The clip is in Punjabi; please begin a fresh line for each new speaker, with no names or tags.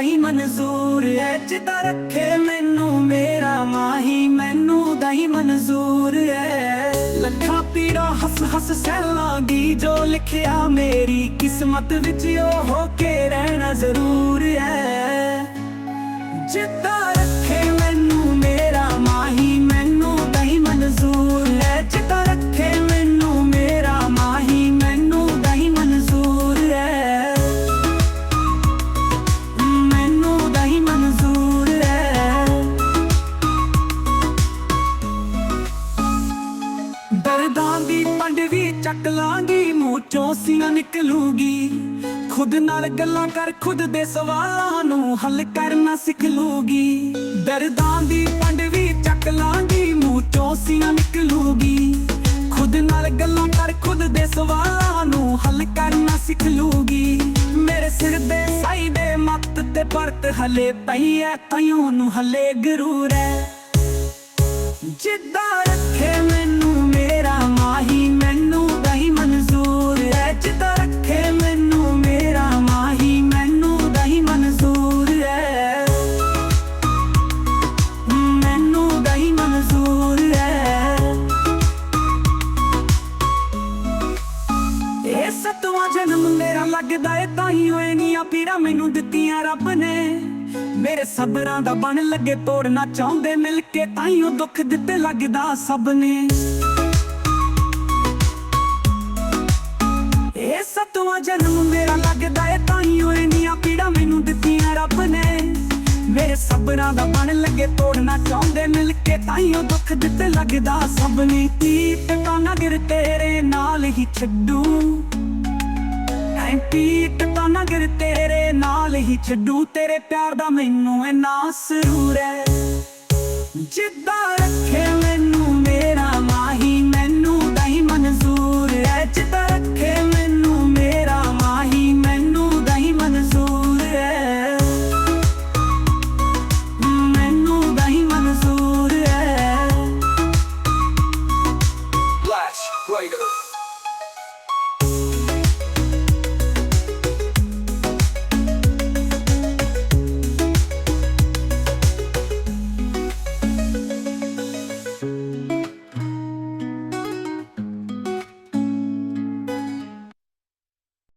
ਦਹੀਂ ਮਨਜ਼ੂਰ ਐ, ਜਿੱਦਾਂ ਰੱਖੇ ਮੈਨੂੰ ਮੇਰਾ ਮਾਹੀ, ਮੈਨੂੰ ਦਹੀਂ ਮਨਜ਼ੂਰ ਐ। ਲੱਖਾਂ ਪੀੜਾ ਹੱਸ ਹੱਸ ਸਹਿਲਾਂਗੀ ਜੋ ਲਿਖਿਆ ਮੇਰੀ ਕਿਸਮਤ ਵਿੱਚ ਉਹ ਹੋ ਕੇ ਰਹਿਣਾ ਜ਼ਰੂਰ ਐ। ਜਿੱਦਾਂ ਵੀ ਮੂੰਹ ਚੋਂ ਸੀਨਾ ਨਿਕਲੂਗੀ। ਖੁਦ ਨਾਲ ਗੱਲਾਂ ਕਰ, ਖੁਦ ਦੇ ਸਵਾਲਾਂ ਨੂੰ ਹੱਲ ਕਰਨਾ ਸਿੱਖ ਲੂਗੀ। ਦਰਦਾਂ ਦੀ ਪੰਡ ਵੀ ਚੱਕ ਲਾਂਗੀ ਮੂੰਹ ਚੋਂ ਸੀਨਾ ਨਿਕਲੂਗੀ। ਖੁਦ ਨਾਲ ਗੱਲਾਂ ਕਰ, ਖੁਦ ਦੇ ਸਵਾਲਾਂ ਨੂੰ ਹੱਲ ਕਰਨਾ ਸਿੱਖ ਲੂਗੀ। ਮੇਰੇ ਸਿਰ ਦੇ ਸਾਈ ਦੇ ਮੱਤ ਤੇ ਪਰਤ ਹਲੇ ਪਈ ਐ ਤਾਈਓ ਨੂੰ ਹਲੇ ਗਰੂਰ ਐ। ਜਿੱਦਾਂ ਰੱਖੇ ਮੇਰਾ ਲੱਗਦਾ ਏ ਤਾਂ ਹੀ ਹੋਏ ਨੀ ਆ ਪੀੜਾ ਮੈਨੂੰ ਦਿੱਤੀਆਂ ਰੱਬ ਨੇ। ਮੇਰੇ ਸਬਰਾਂ ਦਾ ਬਣ ਲੱਗੇ ਤੋੜਨਾ ਚਾਹੁੰਦੇ ਮਿਲ ਕੇ ਤਾਂ ਹੀ ਉਹ ਦੁੱਖ ਦਿੱਤੇ ਲੱਗਦਾ ਸਭ ਨੇ। ਇਹ ਸਤਵਾਂ ਜਨਮ ਮੇਰਾ ਲੱਗਦਾ ਏ ਤਾਂ ਹੀ ਹੋਏ ਨੀ ਆ ਪੀੜਾ ਮੈਨੂੰ ਦਿੱਤੀਆਂ ਰੱਬ ਨੇ। ਮੇਰੇ ਸਬਰਾਂ ਦਾ ਬਣ ਲੱਗੇ ਤੋੜਨਾ ਚਾਹੁੰਦੇ ਮਿਲ ਕੇ ਤਾਂ ਹੀ ਉਹ ਦੁੱਖ ਦਿੱਤੇ ਲੱਗਦਾ ਸਭ ਨੇ। ਤੀ ਟਕਾਣਾ ਗਿਰ ਤੇਰੇ ਨਾਲ ਹੀ ਛੱਡੂ। ਨਾਲ ਹੀ ਛੱਡੂ ਤੇਰੇ ਪਿਆਰ ਦਾ ਮੈਨੂੰ ਇਨਾ ਸਰੂਰ ਹੈ। ਜਿੱਦਾਂ ਰੱਖੇ ਮੈਨੂੰ ਮੇਰਾ ਮਾਹੀ, ਮੈਨੂੰ ਦਹੀਂ ਮਨਜ਼ੂਰ ਹੈ। ਜਿੱਦਾਂ ਰੱਖੇ ਮੈਨੂੰ ਮੇਰਾ ਮਾਹੀ, ਮੈਨੂੰ ਦਹੀਂ ਮਨਜ਼ੂਰ ਹੈ। ਮੈਨੂੰ ਦਹੀਂ ਮਨਜ਼ੂਰ ਹੈ। Flash Rider